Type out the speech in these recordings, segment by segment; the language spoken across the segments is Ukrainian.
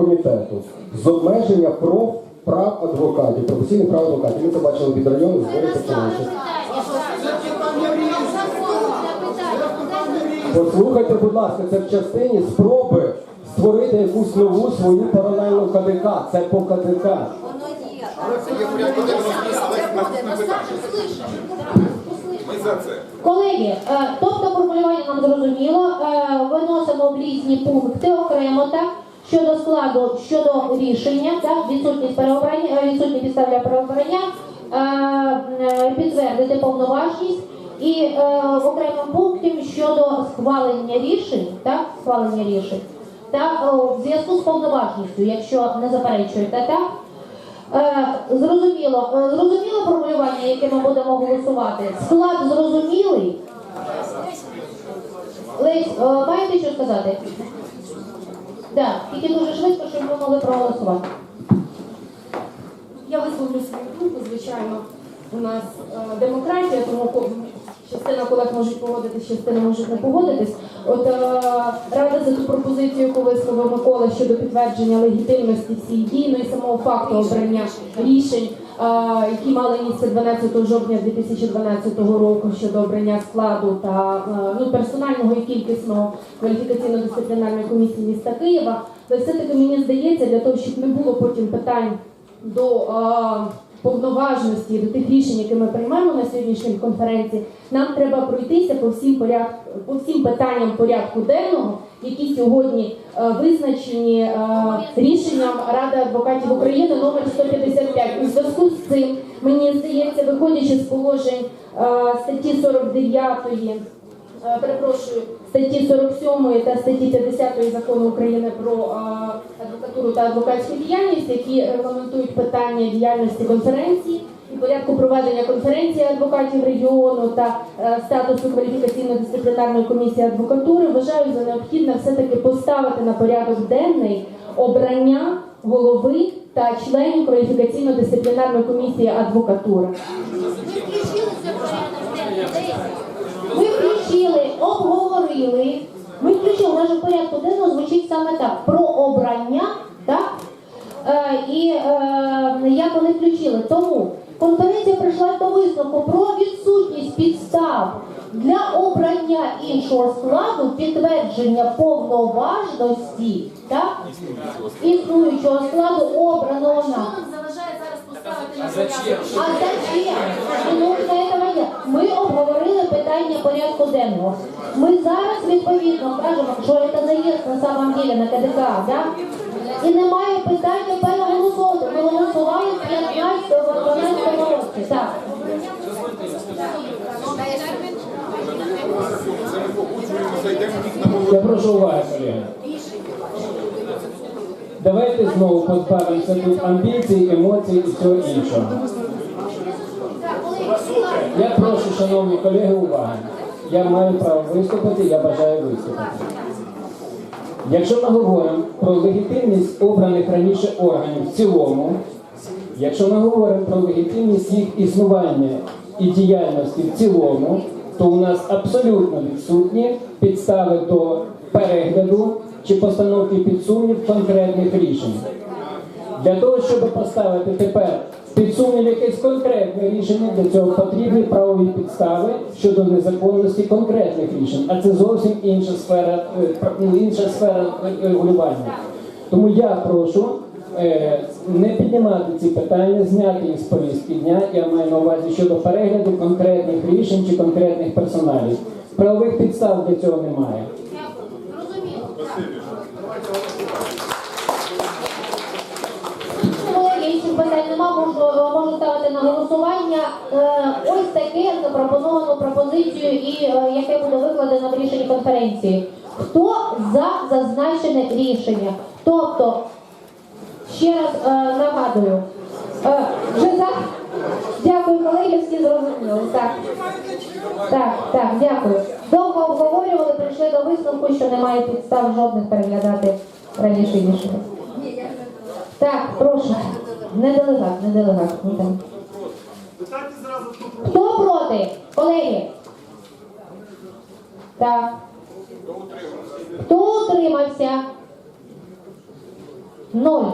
комітету з обмеження прав, прав адвокатів, професійних прав адвокатів. Ми це бачили від району зборів починаючи. Послухайте, будь ласка, це в частині спроби створити якусь нову свою паралельну КДК. Це по КДК. Ми за це. Колеги, е, тобто формулювання нам зрозуміло, е, виносимо в різні пункти окремо так. Щодо складу, щодо рішення, так, відсутність переобрання, е, відсутні підстав для переобрання, е, е, підтвердити повноважність і окремим пунктом щодо схвалення рішень, так, схвалення рішень, та в зв'язку з повноважністю, якщо не заперечуєте, так. Зрозуміло, зрозуміло формулювання, яке ми будемо голосувати. Склад зрозумілий. Лесь, маєте що сказати? Так, тільки дуже швидко, щоб ми могли проголосувати. Я висловлю свою думку, звичайно, у нас е, демократія, тому частина колег можуть погодитись, частина можуть не погодитись. От е, рада за ту пропозицію, яку висловив Микола щодо підтвердження легітимності всіх дій, ну і самого факту обрання рішень, які мали місце 12 жовтня 2012 року щодо обрання складу та ну, персонального і кількісного кваліфікаційно-дисциплінарної комісії міста Києва. Але все-таки мені здається, для того, щоб не було потім питань до повноважності, до тих рішень, які ми приймаємо на сьогоднішній конференції, нам треба пройтися по всім порядку, по всім питанням порядку денного, які сьогодні е, визначені е, рішенням Ради адвокатів України номер 155. У зв'язку з цим мені здається, виходячи з положень е, статті 49 Е, перепрошую, статті 47 та статті 50 закону України про адвокатуру та адвокатську діяльність, які регламентують питання діяльності конференції порядку проведення конференції адвокатів регіону та е, статусу кваліфікаційно-дисциплінарної комісії адвокатури, вважаю за необхідне все-таки поставити на порядок денний обрання голови та членів кваліфікаційно-дисциплінарної комісії адвокатури. Ми включили, обговорили. Ми включили, у нас же порядку денного звучить саме так. Про обрання, так? Е, і е, як вони включили. Тому конференція прийшла до висновку про відсутність підстав для обрання іншого складу, підтвердження повноважності, так? Існуючого складу обраного нам. заважає зараз поставити на А зачем? Ну. Ми обговорили питання порядку денного. Ми зараз відповідно кажемо, що це не є на самом деле на КДК, да? І немає питання переголосовувати. Ми голосували 15 12 році. Так. Я прошу уваги, колеги. Давайте знову позбавимося тут амбіцій, емоцій і всього іншого. Я прошу, шановні колеги, уваги. Я маю право виступити, я бажаю виступити. Якщо ми говоримо про легітимність обраних раніше органів в цілому, якщо ми говоримо про легітимність їх існування і діяльності в цілому, то у нас абсолютно відсутні підстави до перегляду чи постановки під сумнів конкретних рішень. Для того, щоб поставити тепер під сумнів якесь конкретне рішення, для цього потрібні правові підстави щодо незаконності конкретних рішень, а це зовсім інша сфера, е, ну, інша сфера регулювання. Тому я прошу е, не піднімати ці питання, зняти їх з повістки дня. Я маю на увазі щодо перегляду конкретних рішень чи конкретних персоналів. Правових підстав для цього немає. Колеги, інших питань нема, можу, можу ставити на голосування. Е, ось таке запропоновано пропозицію і е, яке буде викладено в рішенні конференції. Хто за зазначене рішення? Тобто, ще раз е, нагадую, вже за... Дякую, колеги, всі зрозуміли. Так. Так, так, дякую. Довго обговорювали, прийшли до висновку, що немає підстав жодних переглядати раніше рішення. Так, прошу. Не делегат, не делегат. Хто проти? Колеги? Так. Хто утримався? Ноль.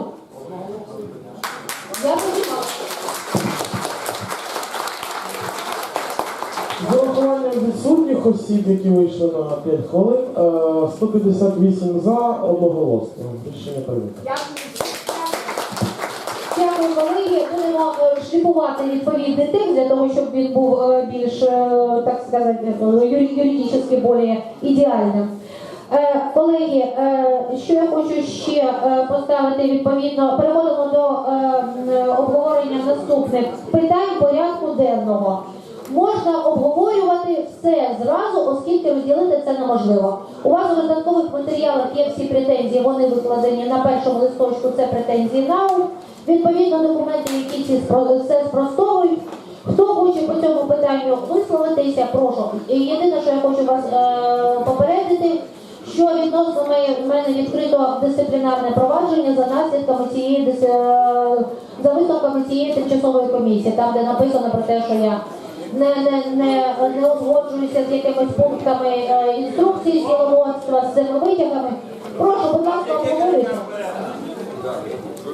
З урахуванням відсутніх осіб, які вийшли на 5 хвилин, е, 158 за одноголосно. Рішення прийнято. Колеги. Будемо е, шліфувати відповідний текст для того, щоб він був е, більш, е, так сказати, е, юридично більш ідеальним. Колеги, що я хочу ще поставити відповідно, переходимо до обговорення наступних питань порядку денного. Можна обговорювати все зразу, оскільки розділити це неможливо. У вас у додаткових матеріалах є всі претензії, вони викладені на першому листочку. Це претензії НАУ. Відповідно, документи, які ці це спростовують. Хто хоче по цьому питанню висловитися, прошу. І єдине, що я хочу вас е, попередити, що відносно мене- мене відкрито дисциплінарне провадження за наслідками цієї е, за висновками цієї тимчасової комісії, там де написано про те, що я не, не, не, не узгоджуюся з якимись пунктами е, інструкції з діловодства, з землевитягами. Прошу, будь ласка, обговорюйте. А,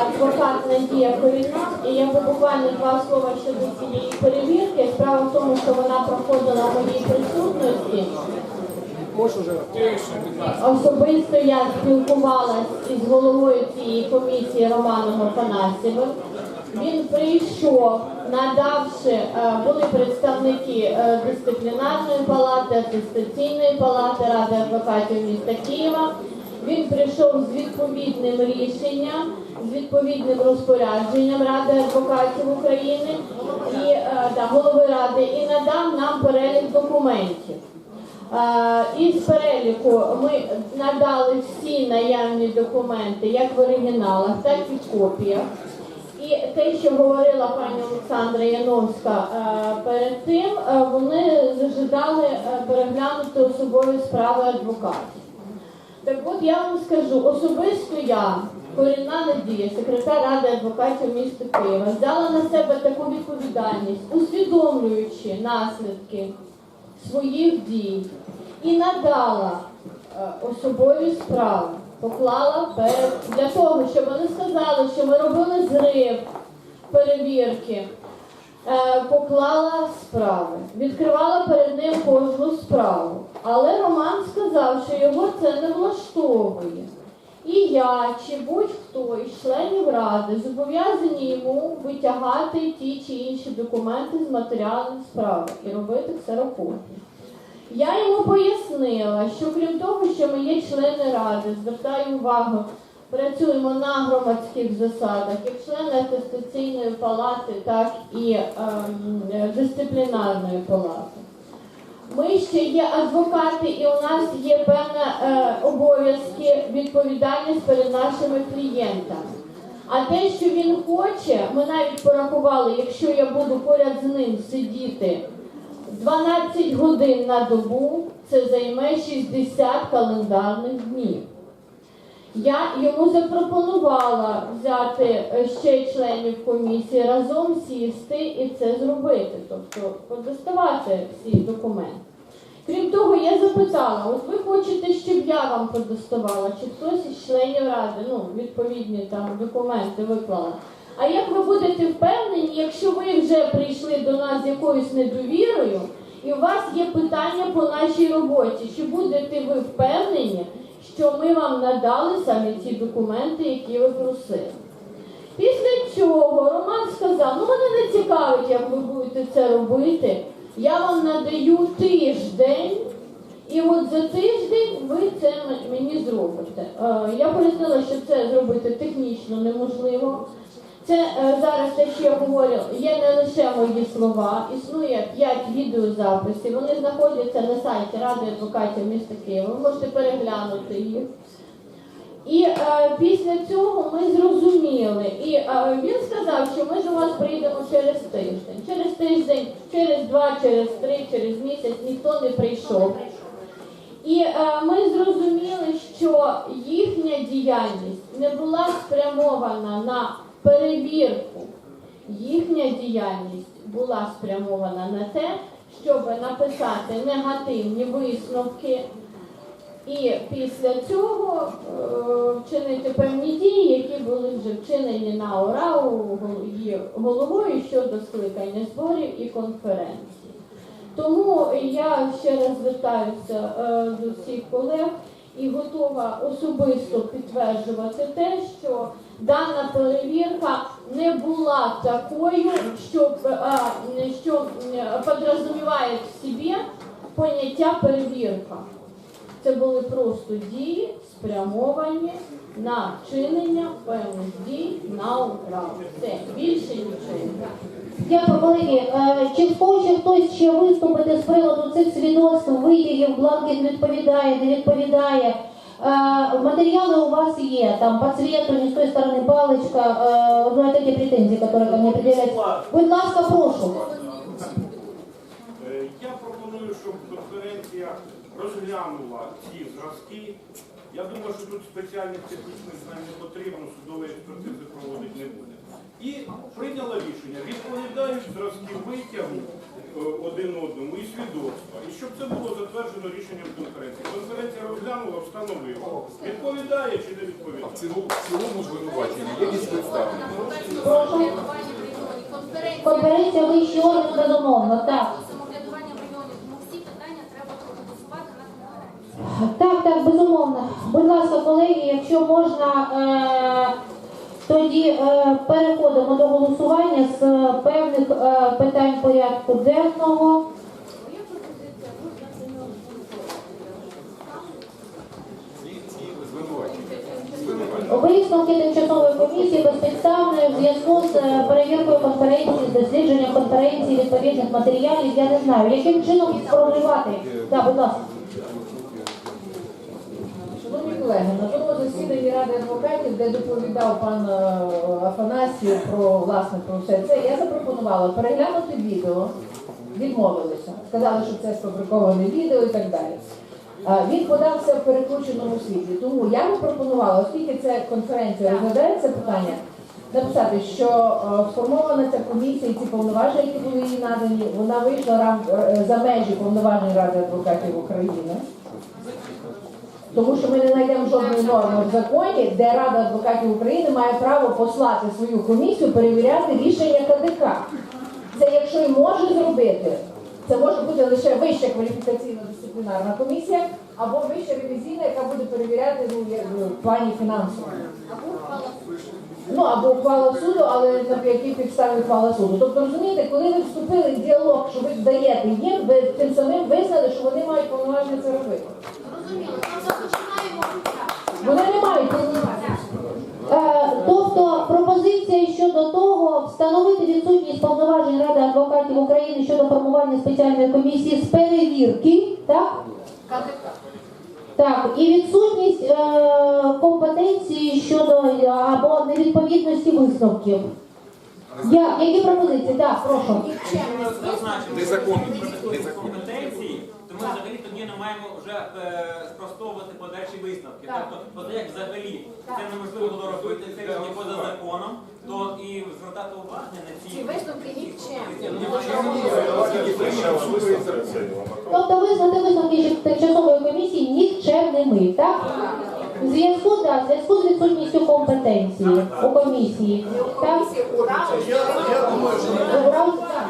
адвокат Надія Коріна, і я буквально два слова щодо цієї перевірки. Справа в тому, що вона проходила в моїй присутності. Особисто я спілкувалась із головою цієї комісії Романом Афанасьєвим. Він прийшов, надавши, е, були представники е, дисциплінарної палати, атестаційної палати Ради адвокатів міста Києва. Він прийшов з відповідним рішенням, з відповідним розпорядженням Ради адвокатів України і е, да, голови ради і надав нам перелік документів. Е, Із переліку ми надали всі наявні документи, як в оригіналах, так і в копіях. І те, що говорила пані Олександра Яновська е, перед тим, вони зажидали переглянути особові справи адвокатів. Так от я вам скажу, особисто я, Корінна Надія, секретар Ради адвокатів міста Києва, взяла на себе таку відповідальність, усвідомлюючи наслідки своїх дій і надала е, особові справи, поклала перед для того, щоб вони сказали, що ми робили зрив перевірки. Е, поклала справи, відкривала перед ним кожну справу. Але Роман сказав, що його це не влаштовує. І я чи будь-хто із членів ради зобов'язані йому витягати ті чи інші документи з матеріалів справи і робити ксерокопії. Я йому пояснила, що крім того, що ми є члени ради, звертаю увагу, працюємо на громадських засадах, як члени атестаційної палати, так і е, дисциплінарної палати. Ми ще є адвокати, і у нас є певні е, обов'язки, відповідальність перед нашими клієнтами. А те, що він хоче, ми навіть порахували, якщо я буду поряд з ним сидіти 12 годин на добу, це займе 60 календарних днів. Я йому запропонувала взяти е, ще членів комісії разом сісти і це зробити, тобто подоставати всі документи. Крім того, я запитала: от ви хочете, щоб я вам подоставала, чи хтось із членів ради, ну, відповідні там документи виклала. А як ви будете впевнені, якщо ви вже прийшли до нас з якоюсь недовірою, і у вас є питання по нашій роботі, чи будете ви впевнені, що ми вам надали саме ті документи, які ви просили? Після цього Роман сказав: ну мене не цікавить, як ви будете це робити. Я вам надаю тиждень, і от за тиждень ви це мені зробите. Е, Я пояснила, що це зробити технічно неможливо. Це е, зараз те, що я говорю, є не лише мої слова, існує 5 відеозаписів. Вони знаходяться на сайті Ради адвокатів міста Києва. Ви можете переглянути їх. І е, після цього ми зрозуміли. І е, він сказав, що ми до вас прийдемо через тиждень. Через тиждень, через два, через три, через місяць ніхто не прийшов. І е, ми зрозуміли, що їхня діяльність не була спрямована на перевірку. Їхня діяльність була спрямована на те, щоб написати негативні висновки І після цього е, вчинити певні дії, які були вже вчинені на ОРАУ головою щодо скликання зборів і конференцій. Тому я ще раз звертаюся е, до всіх колег і готова особисто підтверджувати те, що дана перевірка не була такою, що, е, що е, підрозуміває в собі поняття перевірка. Це були просто дії, спрямовані на вчинення певних дій на управу. Все, більше нічого. Дякую, колеги. Е, Чи хоче хтось ще виступити з приводу цих свідоцтв, витягів, бланкет відповідає, не відповідає? Е, Материалы у вас є, там по цвету, не с той стороны палочка, э, ну это те претензии, которые ко мне предъявляются. Будь ласка, прошу. Е, Я пропоную, щоб конференція розглянула ці зразки. Я думаю, що тут спеціальних технічних знань не потрібно, судової експертизи проводити не буде. І прийняла рішення, відповідають зразки витягу е, один одному і свідоцтва. І щоб це було затверджено рішенням конференції. Конференція розглянула, встановила. Відповідає чи не В відповідає? цілому, в цілому звинувачення є якісь підстави. Прошу. Конференція вищий орган, безумовно, так. Самоврядування в районі, тому всі питання треба проголосувати на конференції. Так, так, безумовно. Будь ласка, колеги, якщо можна, е, тоді е, переходимо до голосування з е, певних е, питань порядку денного. Висновки тимчасової комісії безпідставної в зв'язку з е, перевіркою конференції, з дослідженням конференції відповідних матеріалів. Я не знаю, яким чином сформулювати. Так, будь ласка. Шановні колеги, на тому засіданні Ради адвокатів, де доповідав пан е, Афанасів про власне про все це, я запропонувала переглянути відео, відмовилися, сказали, що це сфабриковане відео і так далі. Е, Він подався в перекрученому світлі. Тому я би пропонувала, оскільки це конференція розглядає це питання, написати, що е, сформована ця комісія і ці повноваження, які були їй надані, вона вийшла за межі повноважень Ради адвокатів України. Тому що ми не знайдемо жодної норми в законі, де Рада адвокатів України має право послати свою комісію перевіряти рішення КДК. Це якщо і може зробити, це може бути лише вища кваліфікаційна дисциплінарна комісія або вища ревізійна, яка буде перевіряти ну, як в плані фінансового. Ну або ухвала суду, але на якій підставі ухвала суду. Тобто розумієте, коли ви вступили в діалог, що ви даєте їм, ви тим самим визнали, що вони мають повноваження це робити. Вони не мають. Е, Тобто пропозиція щодо того встановити відсутність повноважень Ради адвокатів України щодо формування спеціальної комісії з перевірки, так? Так, і відсутність е, компетенції щодо або невідповідності висновків. Я, які пропозиції? Так, прошу. Незаконні. Незаконні Незаконні. так. ми взагалі тоді не маємо вже е, спростовувати подальші висновки. Тобто, то, як взагалі це неможливо було робити це рішення поза законом, то і звертати увагу на ці Ці висновки нікчемні. Тобто визнати висновки тимчасової комісії нікчемними, так? В зв'язку, да, зв'язку з відсутністю компетенції у комісії.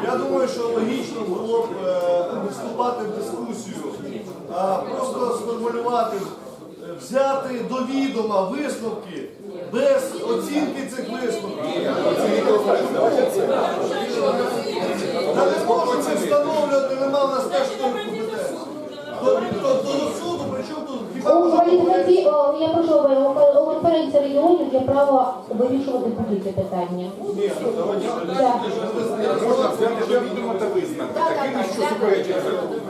Я думаю, що логічно було б е, вступати в дискусію, а просто сформулювати, взяти до відома висновки без оцінки цих висновків. Та не це встановлювати, нема в нас теж я прошу, у- у конференції регіонів є право вирішувати будь-які питання. Можна. Такими, що суперечать закону.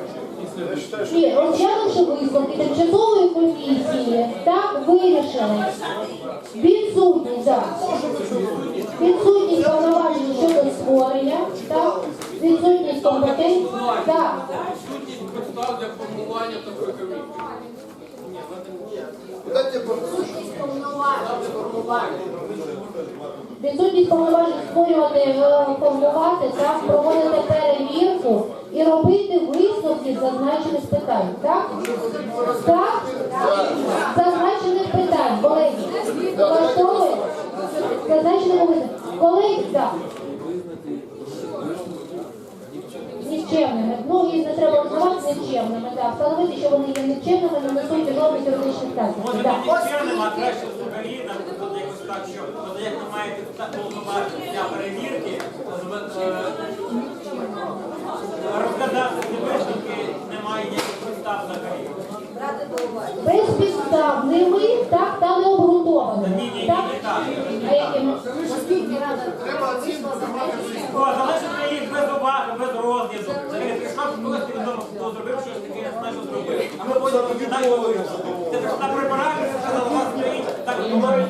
Ні, розглянувши висновки тимчасової комісії, так вирішили. Відсутність, так. Відсутність повноважень щодо створення, так. Відсутність компетенції, так. Підстав для формування такої комісії. Дайте послухати. Відсутність повноважень створювати, е, формувати, так, проводити перевірку і робити висновки зазначених питань, так? Так? зазначених питань, колеги. Влаштовує? Зазначених питань. Колеги, так. Нікчемними. Ну і не треба називати нікчемними. Так, встановити, що вони є нікчемними, не несуть жодних юридичних Може наслідків. не Так. нікчемним, а краще взагалі, наприклад, якось так, що от як ви маєте так повноваження для перевірки, з- е, розглядати висновки немає ніяких підстав взагалі. Безпідставними, так, та не обґрунтованими. Ні, ні, ні, Так? не так. А якими? Залишити їх без уваги, без розгляду. Прийшов хтось невідомо, хто зробив щось таке, я знаю, що зробив. А ми потім розглядаємо висновку. Ти на вас стоїть, так і говорить.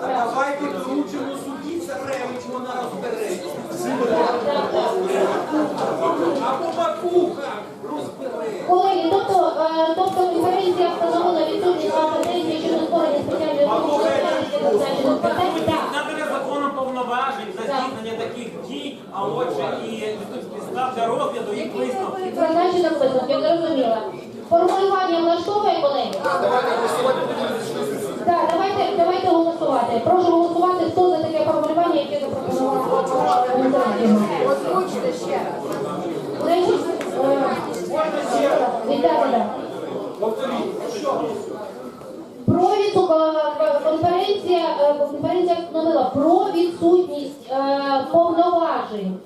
Давайте вручимо судді Царевич, вона розбереться. Або Макуха розбереться. Колеги, тобто, е, тобто конференція встановила відсутність компетенції щодо створення спеціальної комісії з зазначених питань. Так. Надане законом повноважень за здійснення таких дій, а отже і підстав для розгляду їх висновків. Зазначених висновків, зрозуміло. Формулювання влаштовує, колеги? Так, давайте, давайте голосувати. Прошу голосувати, хто за таке формулювання, яке запропонував. Озвучте ще раз. Значить, е, Віталія, Про е, конференція, е, конференція встановила про відсутність е, повноважень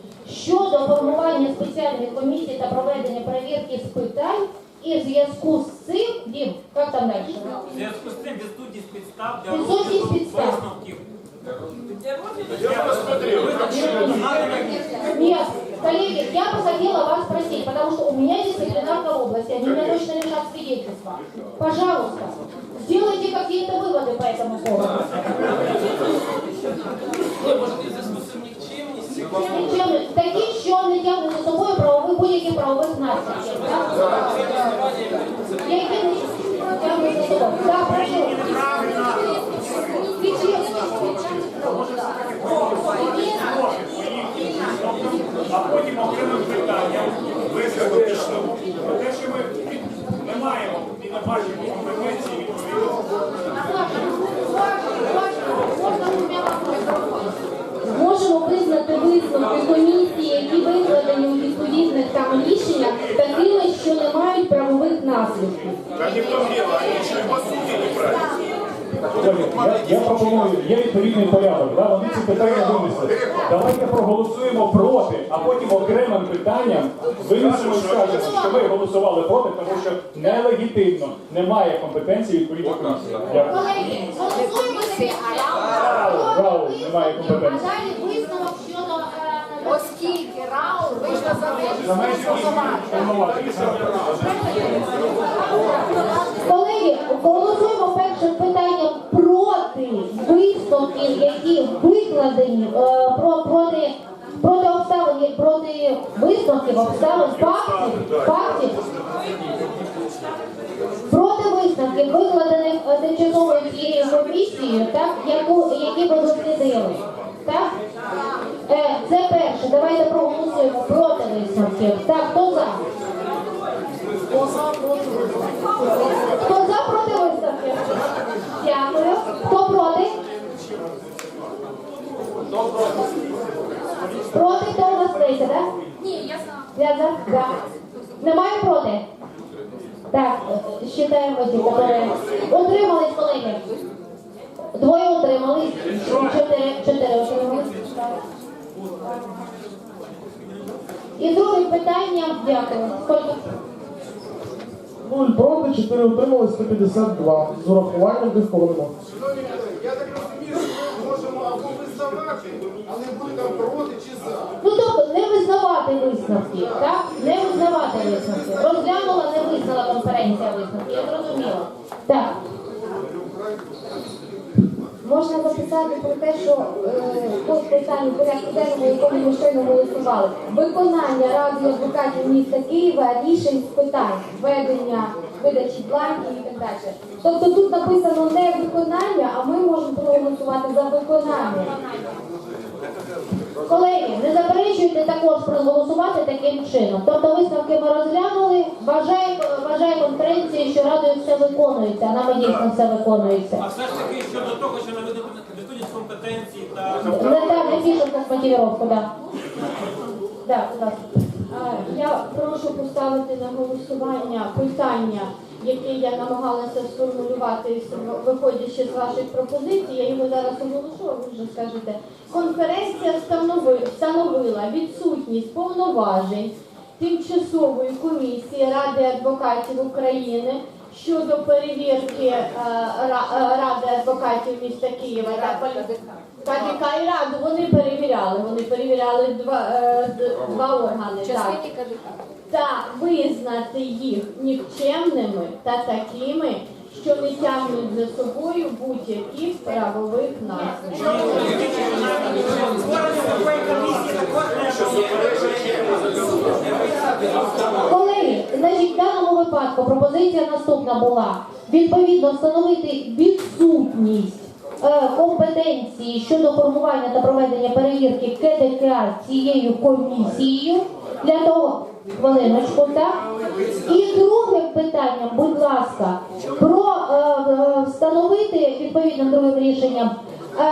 формування спеціальних комісій та проведення перевірки з питань і в зв'язку з цим, Дім, як там далі? В зв'язку з цим відсутність підстав для Відсутність розгляду підстав. висновків. Я посмотрел. Нет, коллеги, я бы хотела вас спросить, потому что у меня дисциплинарка в области, они меня точно лишат свидетельства. Пожалуйста, сделайте какие-то выводы по этому поводу. Нічим- Такі, що не тягнуть за собою правових будь-яких правових наслідків. так? Які не тягнуть за собою. Так, прошу. Кричіть. а потім окремим питанням висновку пішло. Про те, що ми не маємо і не бачимо компетенції відповідно. Можемо визнати висновки комісії, які викладені у відповідних там рішеннях, такими, що не мають правових наслідків. Да не в том дело, они еще и по сути неправильно. Колеги, Я, я пропоную, є відповідний порядок, да? вони ці питання винесли. Давайте проголосуємо проти, а потім окремим питанням винесемо і скажемо, що ви голосували проти, тому що нелегітимно немає компетенції відповідної комісії. Дякую. Колеги, голосуємо Браво, немає а компетенції. далі висновок щодо е, Оскільки раунд вийшла за межі. Колеги, голосуємо питанням проти висновків, які викладені е, про проти. Проти обставин, проти висновків, обставин, фактів, фактів, проти висновків, викладених е, тимчасовою цією комісією, так, яку, які ви дослідили. Так? Е, це перше. Давайте проголосуємо проти висновків. Так, хто за? Хто за проти виставки? Дякую. Хто проти? Проти хто у вас третє, так? Ні, я за. Да. Немає проти? Так, считаємо ті, які утримались, колеги. Двоє утримались. Чотири, чотири утримались. І другим питанням, дякую. Скільки? 0 проти, 4 утримали, 152. З урахуванням тих. Шановні колеги, я так розумію, що ми можемо або визнавати, але буде там проти чи за. Ну не висновки, так? Не визнавати висновки. Розглянула, не визнала конференція висновки. Я зрозуміла. Так. Можна записати про те, що е, по питанню порядку денному, якому ми щойно голосували, виконання Ради адвокатів міста Києва рішень з питань ведення, видачі бланків і так далі. Тобто тут написано не виконання, а ми можемо проголосувати за виконання. Колеги, не заперечуйте також проголосувати таким чином. Тобто висновки ми розглянули, вважає, вважає конференція, що радою все виконується, а нами дійсно все виконується. А все ж таки щодо того, що не відсутність компетенції та Не так, не пишемо на мотивировку, да. Да, будь ласка. Я прошу поставити на голосування питання, яке я намагалася сформулювати, виходячи з ваших пропозицій. Я його зараз оголошу, а ви вже скажете. Конференція встанови- встановила відсутність повноважень тимчасової комісії Ради адвокатів України щодо перевірки е, е, Ради адвокатів міста Києва та КДК і Раду. Вони перевіряли. Вони перевіряли два, е, два органи. Так. Та визнати їх нікчемними та такими, що не тягнуть за собою будь-яких правових наслідків. Колеги, значить, в даному випадку пропозиція наступна була відповідно встановити відсутність е, компетенції щодо формування та проведення перевірки КДК цією комісією для того, хвилиночку, так? І другим питанням, будь ласка, про е, е, встановити відповідним другим рішенням е,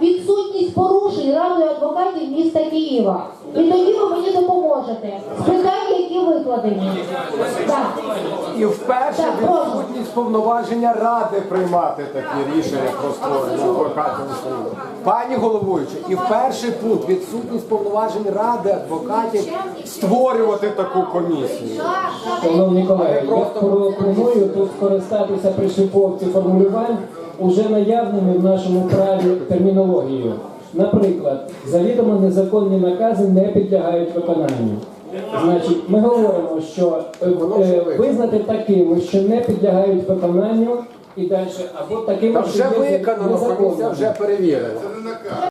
відсутність порушень Радою адвокатів міста Києва. І тоді ви мені допоможете з які викладені. Так. І вперше Так, прошу. відсутність повноваження ради приймати такі рішення про створення адвокатів України. Пані головуюча, і в перший пункт відсутність повноважень ради адвокатів створювати таку комісію. Шановні колеги, я пропоную тут скористатися при шліфовці формулювань уже наявними в нашому праві термінологією. Наприклад, завідомо незаконні накази не підлягають виконанню. Значить, ми говоримо, що е, е, визнати такими, що не підлягають виконанню, і далі або такими, Та що вже є виконано, комісія незаконними. вже перевірила. Це не наказ.